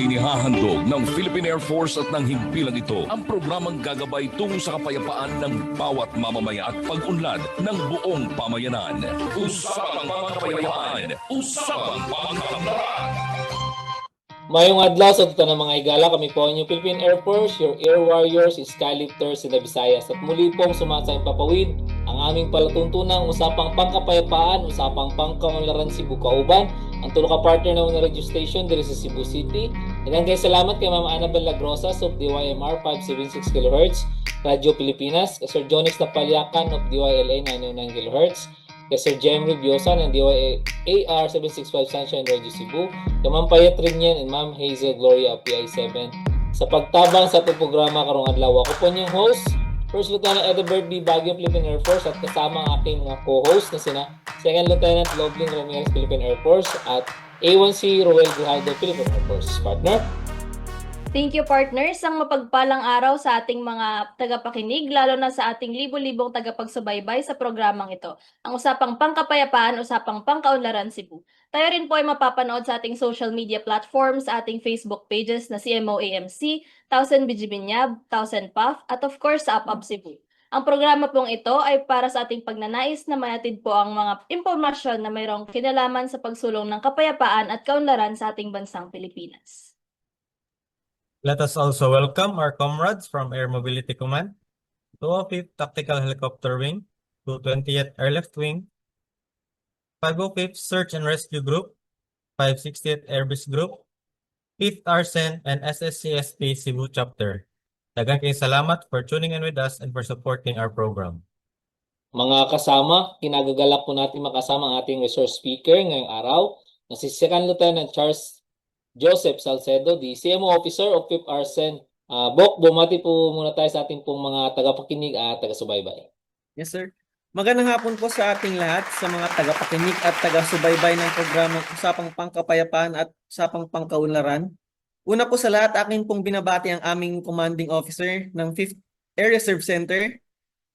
Inihahandog ng Philippine Air Force at ng himpilang ito ang programang gagabay tungo sa kapayapaan ng bawat mamamaya at pag-unlad ng buong pamayanan. Usapang Pangkapayapaan, Usapang Pangkaunlaran. Mayong adlaw sa tuta ng mga igala, kami po ang Philippine Air Force, your air warriors, skylifters in the Visayas. At muli pong sumasang papawid ang aming palatuntunang usapang pangkapayapaan, usapang pangkaunlaran Cebu Kauban, ang tulo ka partner ng radio station diri sa Cebu City. Daghang kay salamat kay Ma'am Annabel Lagrosas of DYMR 576 kHz, Radyo Pilipinas, kay Sir Jonix Napalyakan of DYLA 909 kHz, kay Sir Jem Rubiosa ng DYAR 765 Sunshine Radio Cebu, kay Ma'am Payet Rinyan and Ma'am Hazel Gloria of PI7 sa pagtabang sa itong programa karong adlaw. Ako po niyong host, First Lieutenant Edward B. Baguio, Philippine Air Force at kasama ang aking mga co-host na sina Second Lieutenant Loblin Ramirez, Philippine Air Force at A1C Roel Grijaldo, Philippine Air Force. Partner? Thank you partners. Ang mapagpalang araw sa ating mga tagapakinig, lalo na sa ating libo-libong tagapagsubaybay sa programang ito. Ang usapang pangkapayapaan, usapang pangkaunlaran Cebu. Tayo rin po ay mapapanood sa ating social media platforms, sa ating Facebook pages na CMO-AMC, 1000 Bijibinyab, 1000 PAF, at of course sa APAP Cebu. Ang programa pong ito ay para sa ating pagnanais na mayatid po ang mga impormasyon na mayroong kinalaman sa pagsulong ng kapayapaan at kaunlaran sa ating bansang Pilipinas. Let us also welcome our comrades from Air Mobility Command, 205th Tactical Helicopter Wing, 220th Airlift Wing, 505th Search and Rescue Group, 560th Airbus Group, 5th Arsen, and SSCSP Cebu Chapter. Daghang kayong salamat for tuning in with us and for supporting our program. Mga kasama, kinagagalak po natin makasama ang ating resource speaker ngayong araw na si Second Lieutenant Charles Joseph Salcedo, the CMO Officer of 5th Arsen. Ah, Bok, bumati po muna tayo sa ating pong mga tagapakinig at taga-subaybay. Yes, sir. Magandang hapon po sa ating lahat, sa mga tagapakinig at taga-subaybay ng programang Usapang Pangkapayapaan at Usapang Pangkaunlaran. Una po sa lahat, akin pong binabati ang aming commanding officer ng 5th Air Reserve Center,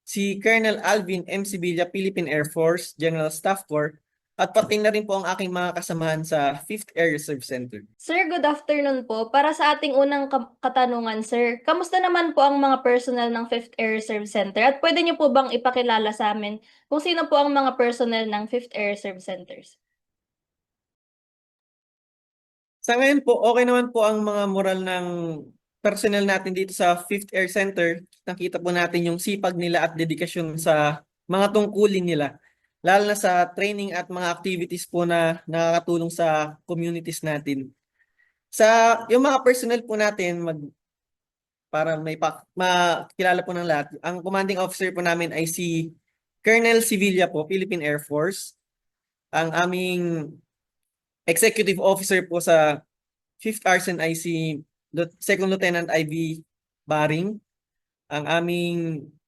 si Colonel Alvin M. Sibilia, Philippine Air Force General Staff Corps, at pati na rin po ang aking mga kasamahan sa 5th Air Reserve Center. Sir, good afternoon po. Para sa ating unang ka- katanungan, sir, kamusta naman po ang mga personnel ng 5th Air Reserve Center? At pwede niyo po bang ipakilala sa amin kung sino po ang mga personnel ng 5th Air Reserve Centers? Sa ngayon po, okay naman po ang mga moral ng personnel natin dito sa 5th Air Center. Nakita po natin yung sipag nila at dedikasyon sa mga tungkulin nila. Lalo na sa training at mga activities po na nakakatulong sa communities natin. Sa yung mga personnel po natin, mag, para may pa, makilala po ng lahat, ang commanding officer po namin ay si Colonel Sevilla po, Philippine Air Force. Ang aming executive officer po sa 5th Arsen ay si Lut- Second Lieutenant Ivy Baring. Ang aming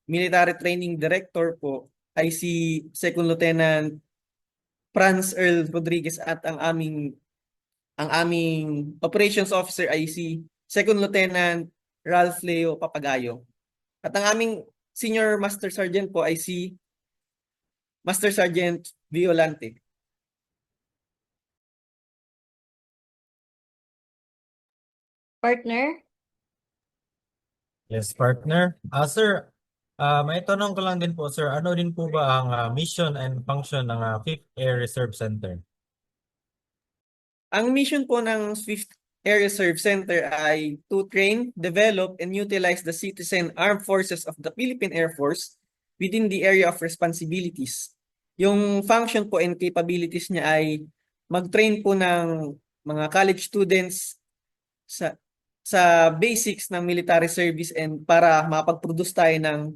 military training director po ay si Second Lieutenant Franz Earl Rodriguez at ang aming ang aming operations officer ay si Second Lieutenant Ralph Leo Papagayo. At ang aming senior master sergeant po ay si Master Sergeant Violante. Partner? Yes, partner. Ah, sir, ah, may tanong ko lang din po, sir. Ano din po ba ang ah, mission and function ng ah, 5th Air Reserve Center? Ang mission po ng Swift Air Reserve Center ay to train, develop, and utilize the citizen armed forces of the Philippine Air Force within the area of responsibilities. Yung function po and capabilities niya ay mag-train po ng mga college students sa sa basics ng military service and para makapag-produce tayo ng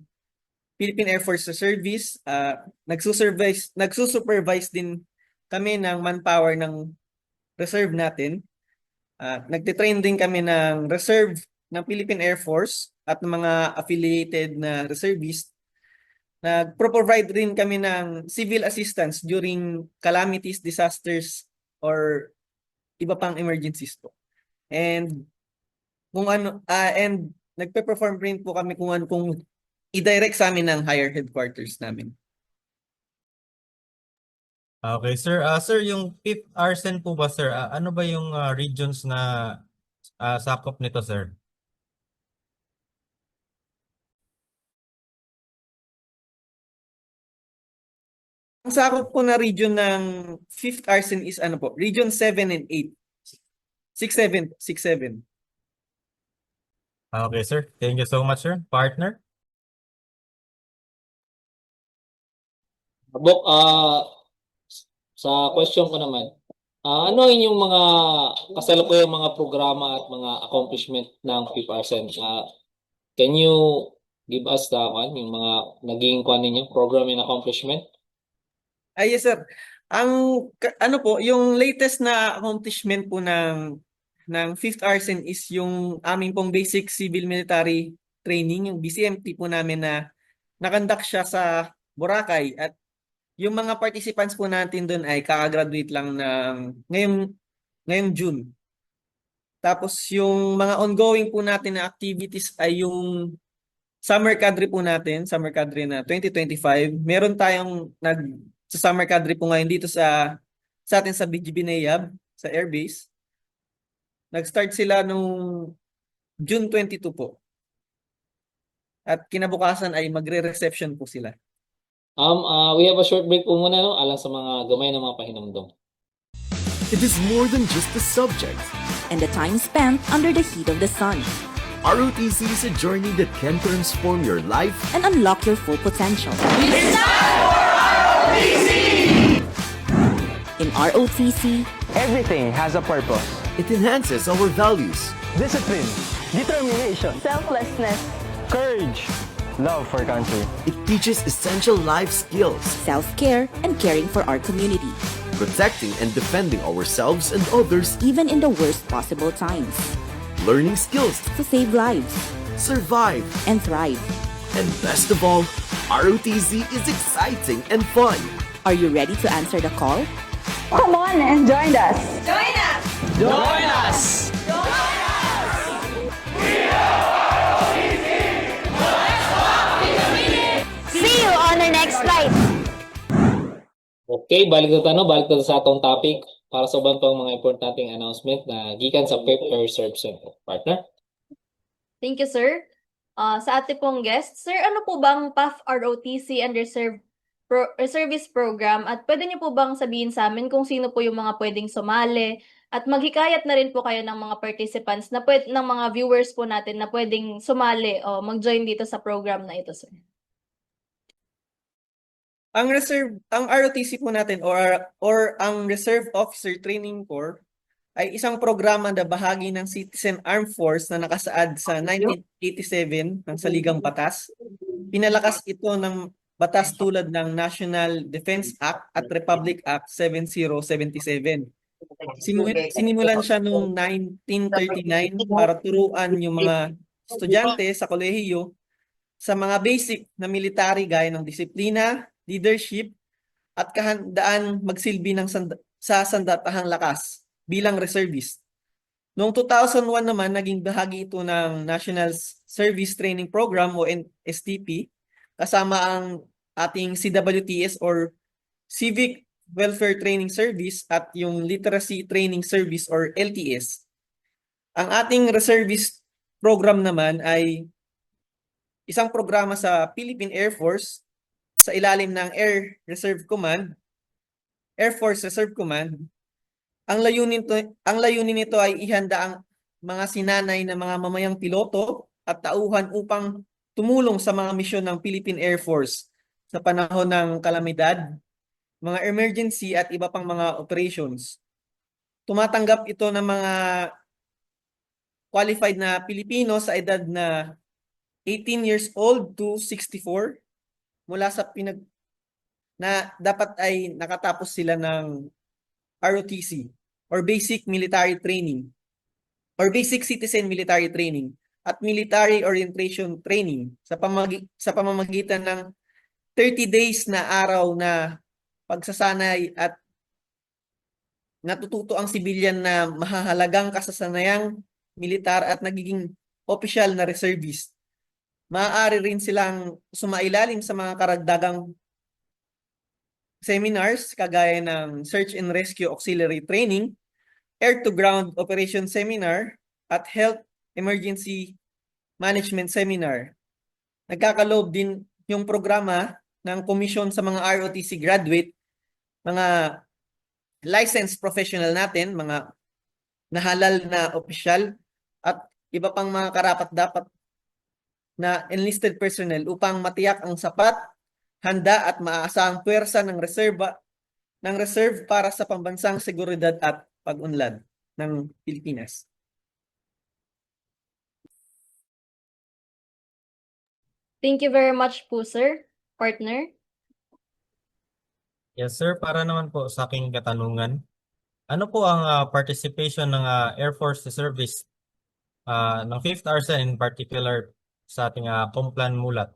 Philippine Air Force service. Uh, nagsusurvise, nagsusupervise din kami ng manpower ng reserve natin. Uh, nagtitrain din kami ng reserve ng Philippine Air Force at ng mga affiliated na reservists. Nagpro-provide rin kami ng civil assistance during calamities, disasters, or iba pang emergencies po. And kung ano, ah and nagpe-perform rin po kami kung ano, kung i-direct sa amin ng higher headquarters namin. Okay, sir. Ah, sir, yung 5th Arsen po ba, sir? ah, ano ba yung ah, regions na ah, sakop nito, sir? Ang sakop po na region ng 5th arsen is ano po, region 7 and 8. 6-7, 6-7. Ah, Okay, sir. Thank you so much, sir. Partner? Bok, ah, sa question ko naman, ah, ano ang inyong mga kasalukuyang mga programa at mga accomplishment ng PIPARSEN? Ah, can you give us the kwan, yung mga naging kwan ninyo, program and accomplishment? Ay, yes, sir. Ang, ka- ano po, yung latest na accomplishment po ng, ng 5th arsen is yung aming pong basic civil military training, yung BCMT po namin na nakandak siya sa Boracay at yung mga participants po natin doon ay kaka-graduate lang ng ngayong, ngayong June. Tapos yung mga ongoing po natin na activities ay yung summer cadre po natin, summer cadre na 2025. Meron tayong nag sa summer cadre po ngayon dito sa sa atin sa BGB Nayab, sa airbase. Nag-start sila nung June 22 po. At kinabukasan ay magre-reception po sila. Um, ah, we have a short break po muna, no? Alang sa mga gamay ng mga pahinamdom. It is more than just a subject. and the time spent under the heat of the sun ROTC is a journey that can transform your life and unlock your full potential. In ROTC, Everything has a purpose. It enhances our values. Discipline, determination, selflessness, courage, love for country. It teaches essential life skills, self-care, and caring for our community, protecting and defending ourselves and others, even in the worst possible times, learning skills, to save lives survive, and thrive. and best of all, ROTC is exciting and fun. Are you ready to answer the call? come on and join us. join us. See you on our next flight. Okay, balik na tanong, balik na sa atong topic para sa uban pang mga importanteng announcement na gikan sa PEP Air Serve Center. Partner? Thank you, sir. Ah, sa ating pong guest, sir, ano po bang PAF ROTC and Reserve Pro- Reservist Program at pwede niyo po bang sabihin sa amin kung sino po yung mga pwedeng sumali at maghikayat na rin po kayo ng mga participants na pwede, ng mga viewers po natin na pwedeng sumali o mag-join dito sa program na ito, sir. Ang reserve, ang ROTC po natin or or ang Reserve Officer Training Corps ay isang programa na bahagi ng Citizen Armed Force na nakasaad sa 1987 ng Saligang Batas. Pinalakas ito ng batas tulad ng National Defense Act at Republic Act 7077. Simu- sinimulan siya noong 1939 para turuan yung mga estudyante sa kolehiyo sa mga basic na military gaya ng disiplina, leadership, at kahandaan magsilbi ng sand- sa sandatahang lakas bilang reservist. Noong 2001 naman, naging bahagi ito ng National Service Training Program o STP kasama ang ating CWTS or Civic Welfare Training Service at yung Literacy Training Service or LTS. Ang ating reservist program naman ay isang programa sa Philippine Air Force sa ilalim ng Air Reserve Command, Air Force Reserve Command. Ang layunin to, ang layunin nito ay ihanda ang mga sinanay na mga mamayang piloto at tauhan upang tumulong sa mga misyon ng Philippine Air Force sa panahon ng kalamidad, mga emergency at iba pang mga operations. Tumatanggap ito ng mga qualified na Pilipino sa edad na 18 years old to 64 mula sa pinag na dapat ay nakatapos sila ng ROTC or Basic Military Training or Basic Citizen Military Training at Military Orientation Training sa pamagi sa pamamagitan ng 30 days na araw na pagsasanay at natututo ang sibilyan na mahahalagang kasasanayang militar at nagiging opisyal na reservist. Maaari rin silang sumailalim sa mga karagdagang seminars kagaya ng Search and Rescue Auxiliary Training, Air-to-Ground Operation Seminar, at Health Emergency Management Seminar. Nagkakaloob din yung programa ng komisyon sa mga ROTC graduate, mga licensed professional natin, mga nahalal na opisyal at iba pang mga karapat-dapat na enlisted personnel upang matiyak ang sapat, handa at maaasahang puwersa ng reserba ng reserve para sa pambansang seguridad at pag-unlad ng Pilipinas. Thank you very much po, sir. Partner. Yes, sir. Para naman po sa aking katanungan, ano po ang ah, participation ng ah, Air Force Service ah, ng 5th ARSA in particular sa ating uh, Complan Mulat?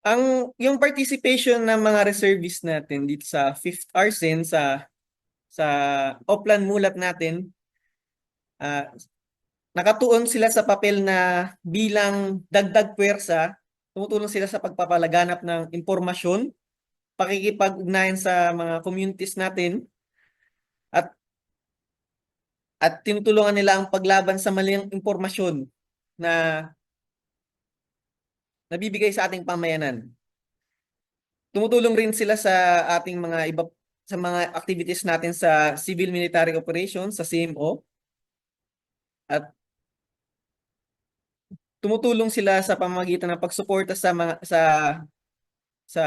Ang yung participation ng mga reservists natin dito sa 5th Arsen sa sa Oplan Mulat natin ah, nakatuon sila sa papel na bilang dagdag puwersa, tumutulong sila sa pagpapalaganap ng impormasyon, pakikipag-ugnayan sa mga communities natin at at tinutulungan nila ang paglaban sa maling impormasyon na nabibigay sa ating pamayanan. Tumutulong rin sila sa ating mga iba sa mga activities natin sa Civil Military Operations sa CMO. At tumutulong sila sa pamamagitan ng pagsuporta sa mga sa sa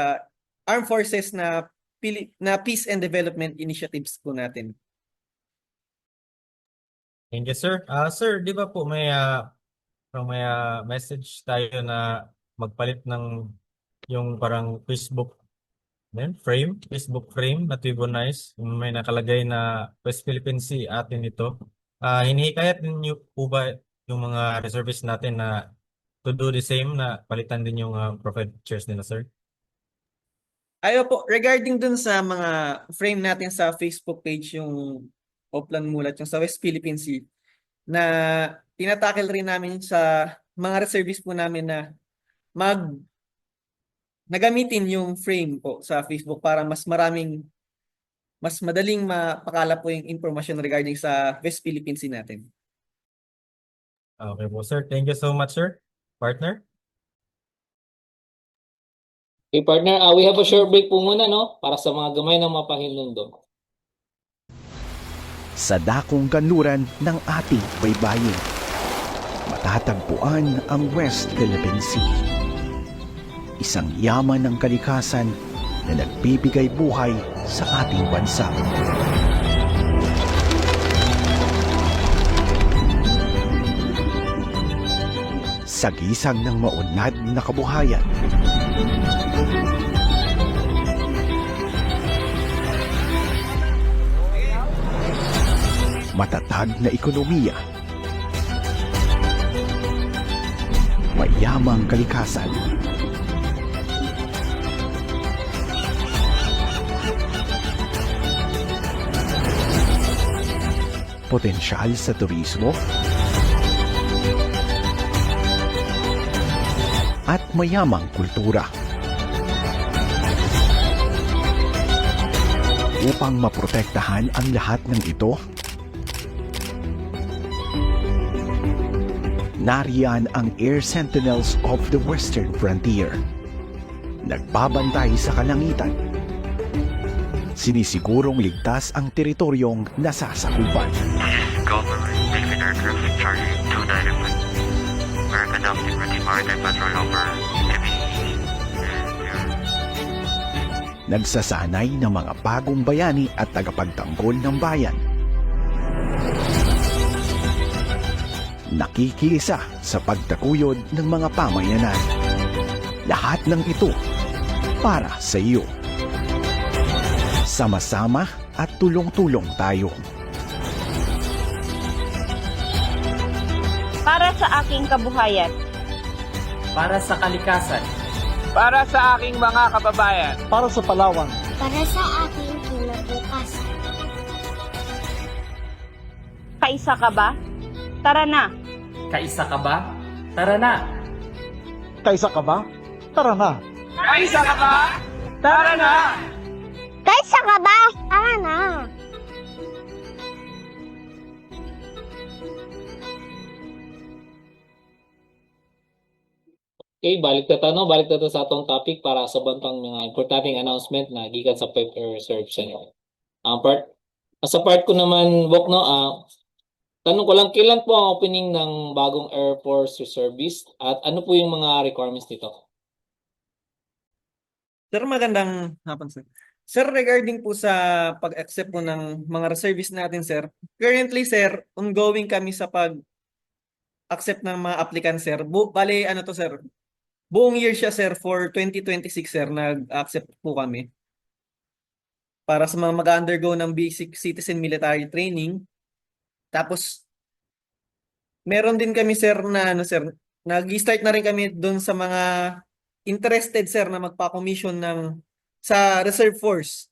armed forces na na peace and development initiatives po natin. Thank you, sir. Ah, sir, di ba po may parang may ah, message tayo na magpalit ng yung parang Facebook then frame, Facebook frame na Tibonize, may nakalagay na West Philippine Sea atin ito. Ah, hinihikayat ninyo po ba yung mga reservists natin na to do the same na palitan din yung ah, profile pictures nila, sir? Ayo po, regarding dun sa mga frame natin sa Facebook page yung Oplan Mulat, yung sa West Philippine Sea, na tinatakil rin namin sa mga reservists po namin na mag nagamitin yung frame po sa Facebook para mas maraming mas madaling mapakala po yung information regarding sa West Philippine Sea natin. Okay po, sir. Thank you so much, sir. Partner? Okay, partner, ah, we have a short break po muna, no? Para sa mga gamay ng mga Panginoon Sa dakong kanluran ng ating baybayin, matatagpuan ang West Philippine Sea. Isang yaman ng kalikasan na nagbibigay buhay sa ating bansa. Sagisang ng maunlad na kabuhayan, matatag na ekonomiya, mayamang kalikasan, potensyal sa turismo, at mayamang kultura. Upang maprotektahan ang lahat ng ito, nariyan ang Air Sentinels of the Western Frontier. Nagbabantay sa kalangitan. Sinisigurong ligtas ang teritoryong nasasakupan. Government Philippine Aircraft Charlie 291. We're conducting routine maritime patrol over. Nagsasanay ng mga bagong bayani at tagapagtanggol ng bayan. Nakikisa sa pagtakuyod ng mga pamayanan. Lahat ng ito para sa iyo. Sama-sama at tulong-tulong tayo. Sa aking kabuhayan. Para sa kalikasan. Para sa aking mga kababayan. Para sa Palawan. Para sa aking kinabukasan. Kaisa ka ba? Tara na! Kaisa ka ba? Tara na! Kaisa ka ba? Tara na! Kaisa ka ba? Tara na! Okay, balik na tanong, balik na sa atong topic para sa bantang mga importanteng announcement na gikan sa Fifth Air Reserve Center. Ang part, sa part ko naman, Bok, no, ah, tanong ko lang, kailan po ang opening ng bagong Air Force Reservist at ano po yung mga requirements nito? Sir, magandang hapon, sir. Sir, regarding po sa pag-accept po ng mga reservists natin, sir. Currently, sir, ongoing kami sa pag-accept ng mga applicant, sir. Bu bale, ano to, sir? Buong year siya, sir, for 2026, sir, nag-accept po kami. Para sa mga mag-undergo ng basic citizen military training. Tapos, meron din kami, sir, na, ano, sir, nag-start na rin kami doon sa mga interested, sir, na magpa-commission ng sa reserve force.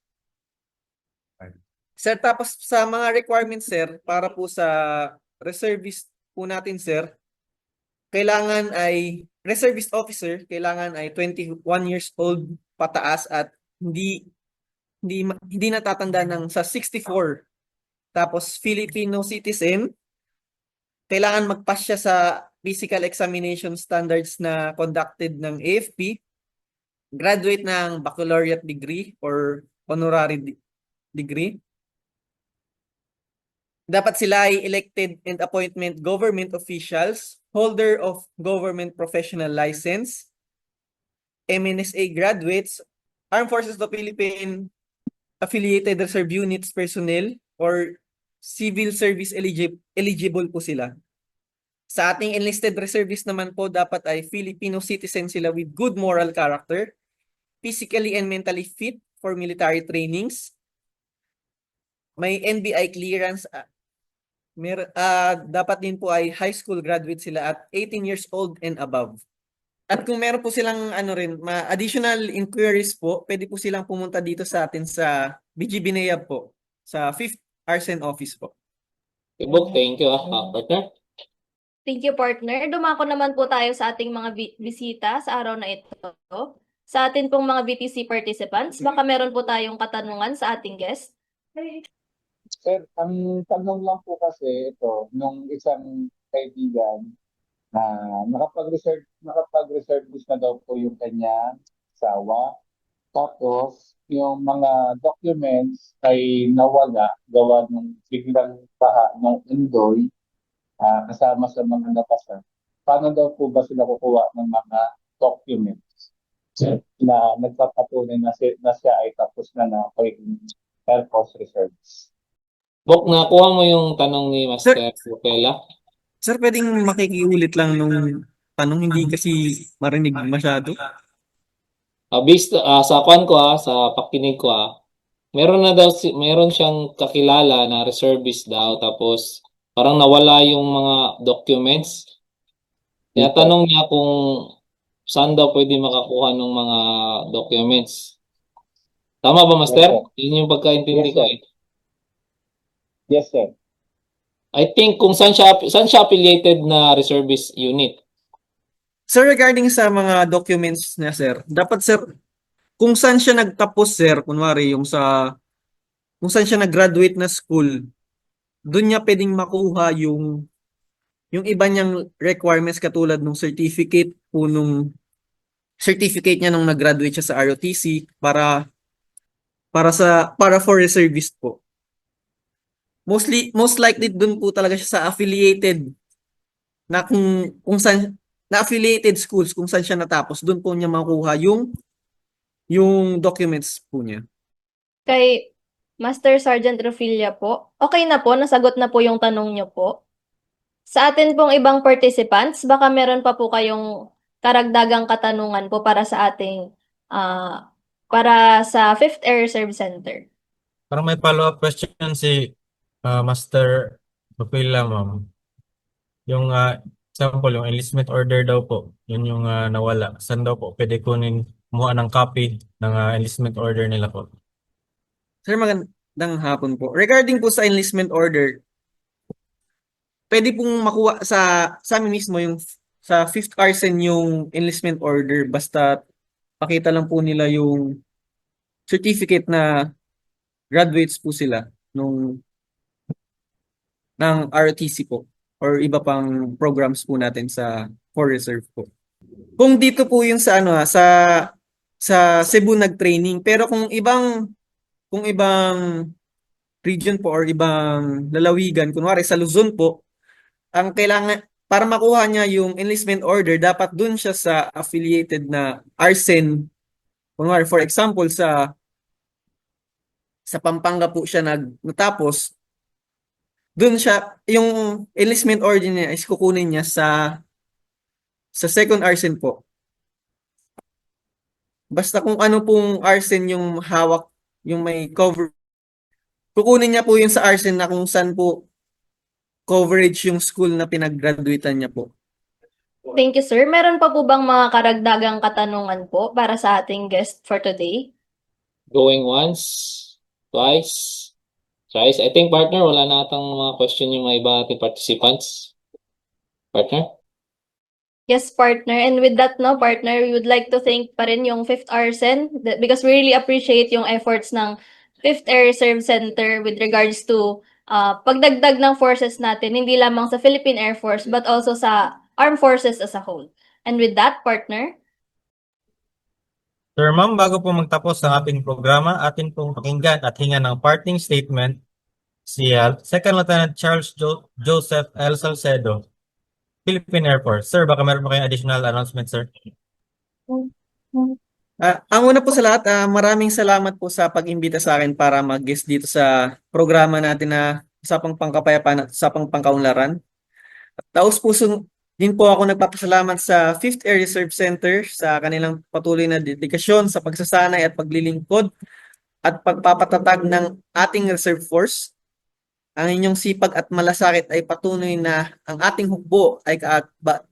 Sir, tapos sa mga requirements, sir, para po sa reservist po natin, sir, kailangan ay reservist officer, kailangan ay 21 years old pataas at hindi hindi hindi natatanda ng sa 64. Tapos Filipino citizen, kailangan magpass siya sa physical examination standards na conducted ng AFP, graduate ng baccalaureate degree or honorary de- degree. Dapat sila ay elected and appointment government officials, holder of government professional license, MNSA graduates, Armed Forces of the Philippines affiliated reserve units personnel or civil service eligi- eligible po sila. Sa ating enlisted reservists naman po, dapat ay Filipino citizen sila with good moral character, physically and mentally fit for military trainings, may NBI clearance, ah, mer ah, dapat din po ay high school graduate sila at 18 years old and above. At kung meron po silang ano rin, ma additional inquiries po, pwede po silang pumunta dito sa atin sa BG Binayab po, sa 5th Arsen office po. Okay, Bok, thank you, ah, ah, partner. Thank you, partner. Dumako naman po tayo sa ating mga bi- bisita sa araw na ito. Sa atin pong mga BTC participants, baka meron po tayong katanungan sa ating guest. Sir, ang tanong lang po kasi ito, nung isang kaibigan na nakapag-reserve, nakapag-reservice na daw po yung kanyang asawa. Tapos, yung mga documents ay nawala gawa ng biglang baha ng Indoy ah, kasama sa mga nabasa. Paano daw po ba sila kukuha ng mga documents na nagpapatunay na, si, na siya ay tapos na na Air Force Reserves? Bok, nakuha mo yung tanong ni Master Pupela? Sir, pwedeng makikiulit lang nung tanong hindi kasi marinig masyado. Ah, based ah, sa kwan ko ah, sa pakinig ko ah, meron na daw si, meron siyang kakilala na reservist daw tapos parang nawala yung mga documents. Tinatanong niya kung saan daw pwede makakuha ng mga documents. Tama ba, Master? Yun yung pagkaintindi Yes, ko eh. Yes, sir. I think kung saan siya, saan siya affiliated na reservist unit. Sir, regarding sa mga documents niya, sir, dapat, sir, kung saan siya nagtapos, sir, kunwari, yung sa, kung saan siya nag-graduate na school, doon niya pwedeng makuha yung, yung iba niyang requirements katulad ng certificate po nung, certificate niya nung nag-graduate siya sa ROTC para, para sa, para for reservist po. Mostly, most likely doon po talaga siya sa affiliated na kung, kung saan, na affiliated schools kung saan siya natapos, doon po niya makuha yung yung documents po niya. Kay Master Sergeant Rufilla po, okay na po, nasagot na po yung tanong niyo po. Sa atin pong ibang participants, baka meron pa po kayong karagdagang katanungan po para sa ating ah para sa 5th Air Reserve Center. Parang may follow-up question si ah, Master Pupila, ma'am. Yung ah, example, yung enlistment order daw po, yun yung ah, nawala. Saan daw po pwede kunin, kumuha ng copy ng ah, enlistment order nila po? Sir, magandang hapon po. Regarding po sa enlistment order, pwede pong makuha sa sa amin mismo yung sa 5th Arsen yung enlistment order basta pakita lang po nila yung certificate na graduates po sila nung ng ROTC po or iba pang programs po natin sa for reserve po. Kung dito po yung sa ano ha, sa sa Cebu nag-training, pero kung ibang kung ibang region po or ibang lalawigan, kunwari sa Luzon po, ang kailangan para makuha niya yung enlistment order, dapat dun siya sa affiliated na arsen. Kunwari, for example, sa sa Pampanga po siya nag natapos, dun siya, yung enlistment order niya is kukunin niya sa sa second arsen po. Basta kung ano pong arsen yung hawak, yung may cover, kukunin niya po yung sa arsen na kung saan po coverage yung school na pinag-graduatean niya po. Thank you, sir. Meron pa po bang mga karagdagang katanungan po para sa ating guest for today? Going once, twice, thrice. I think, partner, wala na atang mga question yung mga iba ating participants. Partner? Yes, partner. And with that, no, partner, we would like to thank pa rin yung 5th Arsen that- because we really appreciate yung efforts ng 5th Air Reserve Center with regards to uh, pagdagdag ng forces natin, hindi lamang sa Philippine Air Force, but also sa armed forces as a whole. And with that, partner, Sir Ma'am, bago po magtapos ang ating programa, atin pong pakinggan at hinga ng parting statement si uh, Second Lieutenant Charles Jo- Joseph L. Salcedo, Philippine Air Force. Sir, baka meron pa kayong additional announcement, sir? Ah, ang una po sa lahat, ah, maraming salamat po sa pag-imbita sa akin para mag-guest dito sa programa natin na Usapang Pangkapayapaan at Usapang Pangkaunlaran. Taos puso din po ako nagpapasalamat sa 5th Air Reserve Center sa kanilang patuloy na dedikasyon sa pagsasanay at paglilingkod at pagpapatatag ng ating reserve force. Ang inyong sipag at malasakit ay patunay na ang ating hukbo ay, kaagba,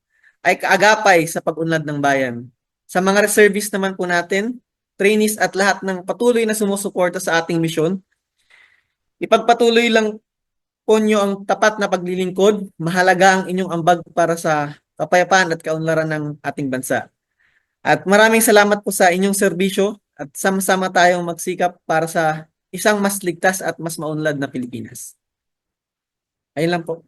ay kaagapay sa pag-unlad ng bayan. Sa mga reservists naman po natin, trainees at lahat ng patuloy na sumusuporta sa ating misyon, ipagpatuloy lang po nyo ang tapat na paglilingkod, mahalaga ang inyong ambag para sa kapayapaan at kaunlaran ng ating bansa. At maraming salamat po sa inyong serbisyo at sama-sama tayong magsikap para sa isang mas ligtas at mas maunlad na Pilipinas. Ayun lang po.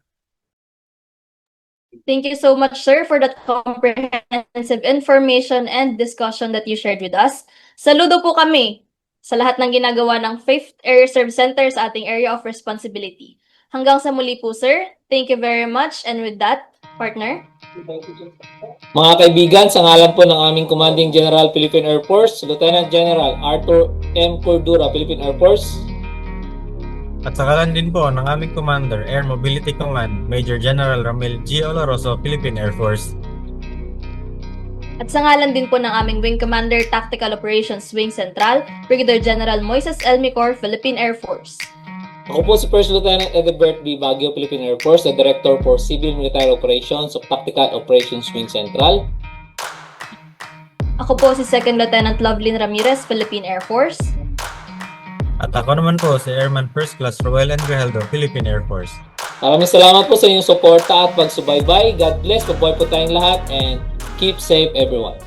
Thank you so much, sir, for that comprehensive information and discussion that you shared with us. Saludo po kami sa lahat ng ginagawa ng 5th Air Reserve Center sa ating area of responsibility. Hanggang sa muli po, sir. Thank you very much. And with that, partner. Mga kaibigan, sa ngalan po ng aming Commanding General Philippine Air Force, Lieutenant General Arthur M. Cordura, Philippine Air Force, At sa kalan din po ng aming Commander, Air Mobility Command, Major General Ramil G. Oloroso, Philippine Air Force. At sa ngalan din po ng aming Wing Commander Tactical Operations Wing Central, Brigadier General Moises L. Micor, Philippine Air Force. Ako po si First Lieutenant Edibert B. Baguio, Philippine Air Force, the Director for Civil Military Operations of Tactical Operations Wing Central. Ako po si Second Lieutenant Lovelyn Ramirez, Philippine Air Force. At ako naman po si Airman First Class Roel Enrijeldo, Philippine Air Force. Maraming salamat po sa inyong suporta at pagsubaybay. God bless. Mabuhay po tayong lahat and keep safe everyone.